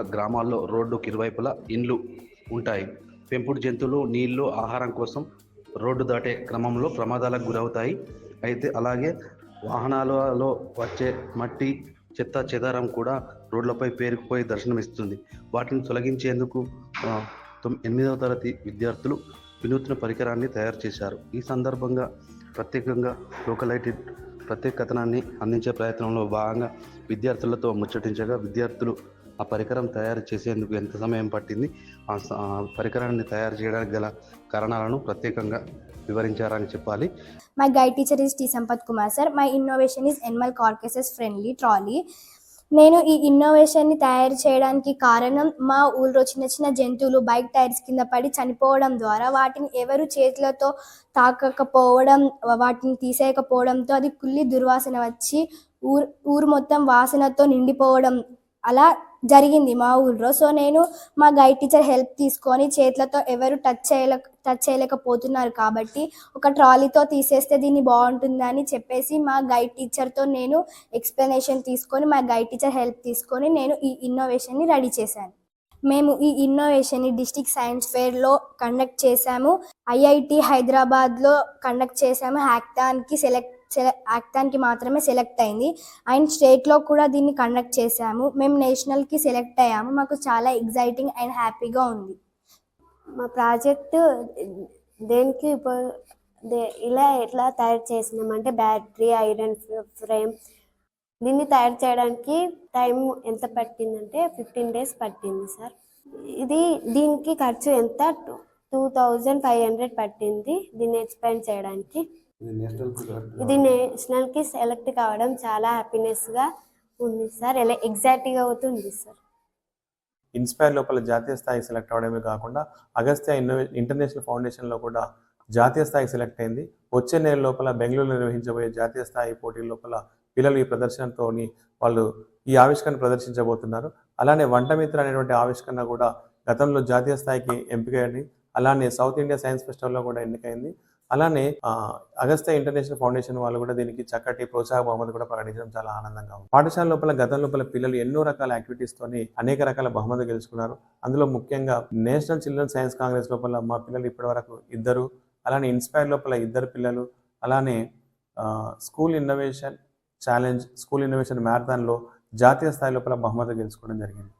గ్రామాల్లో రోడ్డుకి ఇరువైపులా ఇండ్లు ఉంటాయి. పెంపుడు జంతువులు నీళ్ళు ఆహారం కోసం రోడ్డు దాటే క్రమంలో ప్రమాదాలకు గురవుతాయి. అయితే అలాగే వాహనాలలో వచ్చే మట్టి చెత్త చెదారం కూడా రోడ్లపై పేరుకుపోయి దర్శనమిస్తుంది. వాటిని తొలగించేందుకు ఎనిమిదవ తరగతి విద్యార్థులు వినూత్న పరికరాన్ని తయారు చేశారు. ఈ సందర్భంగా ప్రత్యేకంగా లోకలైటెడ్ ప్రత్యేక కథనాన్ని అందించే ప్రయత్నంలో భాగంగా విద్యార్థులతో ముచ్చటించగా విద్యార్థులు ఆ పరికరం తయారు చేసేందుకు ఎంత సమయం పట్టింది? ఆ పరికరాన్ని తయారు చేయడానికి గల కారణాలను ప్రత్యేకంగా వివరించారని చెప్పాలి. My guide teacher is T Sampath Kumar sir my innovation is animal carcasses friendly trolley నేను ఈ ఇన్నోవేషన్ని తయారు చేయడానికి కారణం మా ఊళ్ళో చిన్న చిన్న జంతువులు బైక్ టైర్స్ కింద పడి చనిపోవడం ద్వారా వాటిని ఎవరు చేతులతో తాకకపోవడం వాటిని తీసేయకపోవడంతో అది కుళ్ళి దుర్వాసన వచ్చి ఊరు ఊరు మొత్తం వాసనతో నిండిపోవడం అలా జరిగింది మా ఊళ్ళో సో నేను మా గైడ్ టీచర్ హెల్ప్ తీసుకొని చేతులతో ఎవరు టచ్ చేయలే టచ్ చేయలేకపోతున్నారు కాబట్టి ఒక ట్రాలీతో తీసేస్తే దీన్ని బాగుంటుందని చెప్పేసి మా గైడ్ టీచర్తో నేను ఎక్స్ప్లెనేషన్ తీసుకొని మా గైడ్ టీచర్ హెల్ప్ తీసుకొని నేను ఈ ఇన్నోవేషన్ని రెడీ చేశాను. మేము ఈ ఇన్నోవేషన్ని డిస్టిక్ సైన్స్ ఫేర్లో కండక్ట్ చేశాము. ఐఐటి హైదరాబాద్లో కండక్ట్ చేశాము. హ్యాక్థాన్కి సెలెక్ట్ సెలె మాత్రమే సెలెక్ట్ అయింది. అండ్ స్టేట్లో కూడా దీన్ని కండక్ట్ చేశాము. మేము నేషనల్కి సెలెక్ట్ అయ్యాము. మాకు చాలా ఎగ్జైటింగ్ అండ్ హ్యాపీగా ఉంది. మా ప్రాజెక్టు దేనికి దే ఇలా ఎట్లా తయారు చేసినామంటే బ్యాటరీ ఐరన్ ఫ్రేమ్. దీన్ని తయారు చేయడానికి టైం ఎంత పట్టిందంటే ఫిఫ్టీన్ డేస్ పట్టింది సార్. ఇది దీనికి ఖర్చు ఎంత? టూ థౌజండ్ ఫైవ్ హండ్రెడ్ పట్టింది దీన్ని ఎక్స్పెండ్ చేయడానికి. ఇది నేషనల్కి సెలెక్ట్ కావడం చాలా హ్యాపీనెస్గా ఉంది సార్. ఎలా ఎగ్జైట్గా అవుతుంది సార్. ఇన్స్పైర్ లోపల జాతీయ స్థాయి సెలెక్ట్ అవడమే కాకుండా అగస్త్య ఇన్నోవే ఇంటర్నేషనల్ ఫౌండేషన్లో కూడా జాతీయ స్థాయి సెలెక్ట్ అయింది. వచ్చే నెల లోపల బెంగళూరులో నిర్వహించబోయే జాతీయ స్థాయి పోటీల లోపల పిల్లలు ఈ ప్రదర్శనతో వాళ్ళు ఈ ఆవిష్కరణ ప్రదర్శించబోతున్నారు. అలానే వంట మిత్ర అనేటువంటి ఆవిష్కరణ కూడా గతంలో జాతీయ స్థాయికి ఎంపికైంది. అలానే సౌత్ ఇండియా సైన్స్ ఫెస్టివల్లో కూడా ఎన్నికైంది. అలానే అగస్త ఇంటర్నేషనల్ ఫౌండేషన్ వాళ్ళు కూడా దీనికి చక్కటి ప్రోత్సాహ బహుమతి కూడా ప్రకటించడం చాలా ఆనందంగా ఉంది. పాఠశాల లోపల గతం లోపల పిల్లలు ఎన్నో రకాల యాక్టివిటీస్ తోని అనేక రకాల బహుమతులు గెలుచుకున్నారు. అందులో ముఖ్యంగా నేషనల్ చిల్డ్రన్ సైన్స్ కాంగ్రెస్ లోపల మా పిల్లలు ఇప్పటి వరకు ఇద్దరు అలానే ఇన్స్పైర్ లోపల ఇద్దరు పిల్లలు అలానే school innovation challenge school innovation మ్యారథాన్లో జాతీయ స్థాయి లోపల బహుమతి గెలుచుకోవడం జరిగింది.